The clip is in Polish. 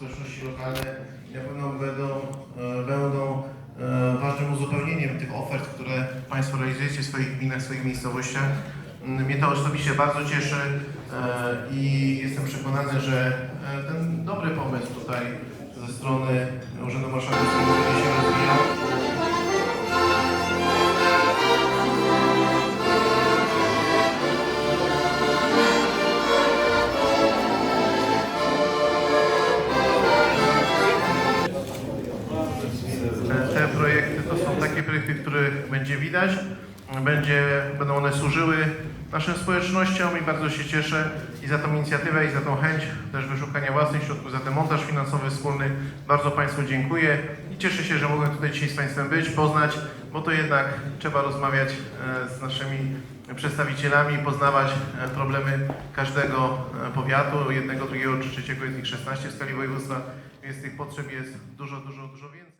społeczności lokalne na pewno będą, e, będą e, ważnym uzupełnieniem tych ofert, które Państwo realizujecie w swoich gminach, w swoich miejscowościach. Mm, Mnie to osobiście bardzo cieszy e, i jestem przekonany, że ten dobry pomysł tutaj ze strony Urzędu Marszałkowskiego Te projekty to są takie projekty, których będzie widać. Będzie, będą one służyły naszym społecznościom i bardzo się cieszę i za tą inicjatywę i za tą chęć też wyszukania własnych środków, za ten montaż finansowy wspólny. Bardzo Państwu dziękuję i cieszę się, że mogłem tutaj dzisiaj z Państwem być, poznać, bo to jednak trzeba rozmawiać e, z naszymi przedstawicielami, poznawać e, problemy każdego e, powiatu, jednego, drugiego czy trzeciego, jest ich 16 w skali województwa, więc tych potrzeb jest dużo, dużo, dużo więcej.